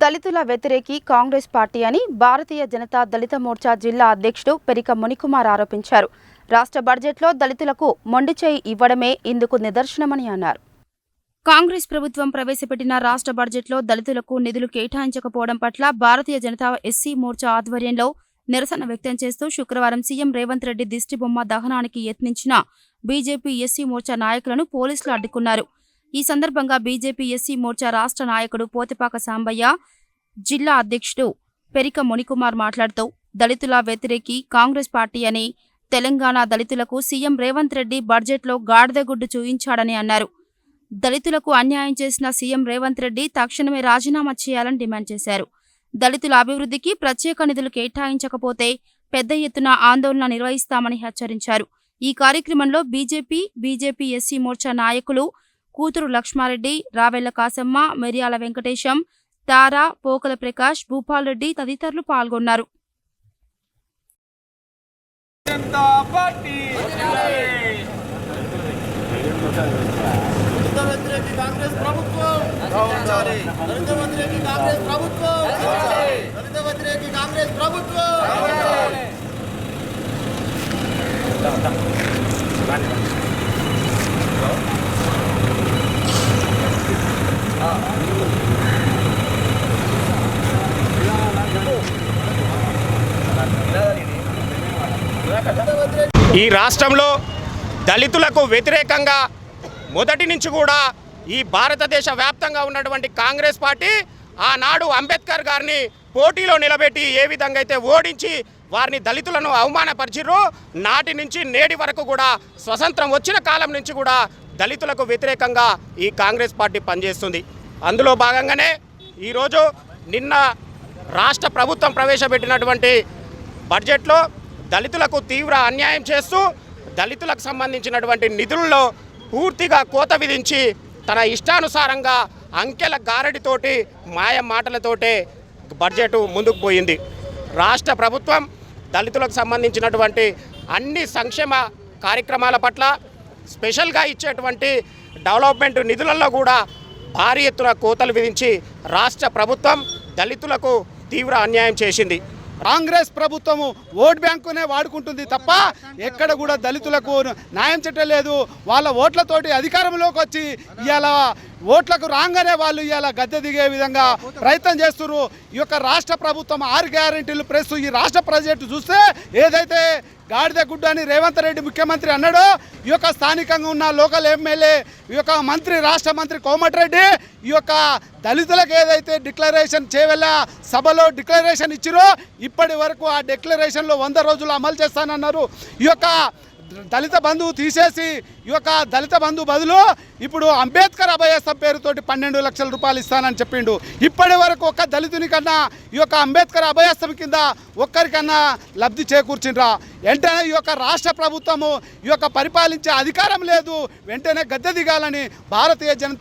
దళితుల వ్యతిరేకి కాంగ్రెస్ పార్టీ అని భారతీయ జనతా దళిత మోర్చా జిల్లా అధ్యక్షుడు పెరిక మునికుమార్ ఆరోపించారు. రాష్ట్ర బడ్జెట్లో దళితులకు మొండి చేయి ఇవ్వడమే ఇందుకు నిదర్శనమని అన్నారు. కాంగ్రెస్ ప్రభుత్వం ప్రవేశపెట్టిన రాష్ట్ర బడ్జెట్లో దళితులకు నిధులు కేటాయించకపోవడం పట్ల భారతీయ జనతా ఎస్సీ మోర్చా ఆధ్వర్యంలో నిరసన వ్యక్తం చేస్తూ శుక్రవారం సీఎం రేవంత్ రెడ్డి దిష్టిబొమ్మ దహనానికి యత్నించిన బీజేపీ ఎస్సీ మోర్చా నాయకులను పోలీసులు అడ్డుకున్నారు. ఈ సందర్భంగా బీజేపీ ఎస్సీ మోర్చా రాష్ట్ర నాయకుడు పోతిపాక సాంబయ్య జిల్లా అధ్యక్షుడు పెరిక మునికుమార్ మాట్లాడుతూ దళితుల వ్యతిరేకి కాంగ్రెస్ పార్టీ అని తెలంగాణ దళితులకు సీఎం రేవంత్ రెడ్డి బడ్జెట్లో గాడిదగుడ్డు చూయించాడని అన్నారు. దళితులకు అన్యాయం చేసిన సీఎం రేవంత్ రెడ్డి తక్షణమే రాజీనామా చేయాలని డిమాండ్ చేశారు. దళితుల అభివృద్ధికి ప్రత్యేక నిధులు కేటాయించకపోతే పెద్ద ఎత్తున ఆందోళన నిర్వహిస్తామని హెచ్చరించారు. ఈ కార్యక్రమంలో బీజేపీ బీజేపీ ఎస్సీ మోర్చా నాయకులు కూతురు లక్ష్మారెడ్డి రావెళ్ళ కాసమ్మ మెరియాల వెంకటేశం తారా పోకల ప్రకాష్ భూపాల్ రెడ్డి తదితరులు పాల్గొన్నారు. జనతా పార్టీ దళిత వ్యతిరేక కాంగ్రెస్ ప్రభుత్వం కాంగ్రెస్ ప్రభుత్వం కాంగ్రెస్ ప్రభుత్వం ఈ రాష్ట్రంలో దళితులకు వ్యతిరేకంగా మొదటి నుంచి కూడా ఈ భారతదేశ వ్యాప్తంగా ఉన్నటువంటి కాంగ్రెస్ పార్టీ ఆనాడు అంబేద్కర్ గారిని పోటీలో నిలబెట్టి ఏ విధంగా అయితే ఓడించి వారిని దళితులను అవమానపరిచిర్రో నాటి నుంచి నేటి వరకు కూడా స్వతంత్రం వచ్చిన కాలం నుంచి కూడా దళితులకు వ్యతిరేకంగా ఈ కాంగ్రెస్ పార్టీ పనిచేస్తుంది. అందులో భాగంగానే ఈరోజు నిన్న రాష్ట్ర ప్రభుత్వం ప్రవేశపెట్టినటువంటి బడ్జెట్లో దళితులకు తీవ్ర అన్యాయం చేస్తూ దళితులకు సంబంధించినటువంటి నిధుల్లో పూర్తిగా కోత విధించి తన ఇష్టానుసారంగా అంకెల గారడితోటి మాయ మాటలతోటే బడ్జెట్ ముందుకు పోయింది. రాష్ట్ర ప్రభుత్వం దళితులకు సంబంధించినటువంటి అన్ని సంక్షేమ కార్యక్రమాల పట్ల స్పెషల్గా ఇచ్చేటువంటి డెవలప్మెంట్ నిధులలో కూడా భారీ ఎత్తున కోతలు విధించి రాష్ట్ర ప్రభుత్వం దళితులకు తీవ్ర అన్యాయం చేసింది. కాంగ్రెస్ ప్రభుత్వము ఓట్ బ్యాంకునే వాడుకుంటుంది తప్ప ఎక్కడ కూడా దళితులకు న్యాయం చెట్టలేదు వాళ్ళ ఓట్లతోటి అధికారంలోకి వచ్చి ఇవాళ ఓట్లకు రాగానే వాళ్ళు ఇవాళ గద్దె దిగే విధంగా ప్రయత్నం చేస్తున్నారు ఈ యొక్క రాష్ట్ర ప్రభుత్వం ఆరు గ్యారెంటీలు ప్రెస్ ఈ రాష్ట్ర బడ్జెట్ చూస్తే ఏదైతే గాడిద గుడ్డ అని రేవంత్ రెడ్డి ముఖ్యమంత్రి అన్నాడో ఈ యొక్క స్థానికంగా ఉన్న లోకల్ ఎమ్మెల్యే ఈ యొక్క మంత్రి రాష్ట్ర మంత్రి కోమటిరెడ్డి ఈ యొక్క దళితులకు ఏదైతే డిక్లరేషన్ చేయవల్ల సభలో డిక్లరేషన్ ఇచ్చిరో ఇప్పటి వరకు ఆ డిక్లరేషన్లో వంద రోజులు అమలు చేస్తానన్నారు. ఈ యొక్క దళిత బంధువు తీసేసి ఈ యొక్క దళిత బంధువు బదులు ఇప్పుడు అంబేద్కర్ అభయస్థం పేరుతోటి పన్నెండు లక్షల రూపాయలు ఇస్తానని చెప్పిండు. ఇప్పటి వరకు ఒక్క దళితుని కన్నా ఈ యొక్క అంబేద్కర్ అభయస్థం కింద ఒక్కరికన్నా లబ్ధి చేకూర్చిండ్రా. వెంటనే ఈ యొక్క రాష్ట్ర ప్రభుత్వము ఈ యొక్క పరిపాలించే అధికారం లేదు. వెంటనే గద్దె దిగాలని భారతీయ జనతా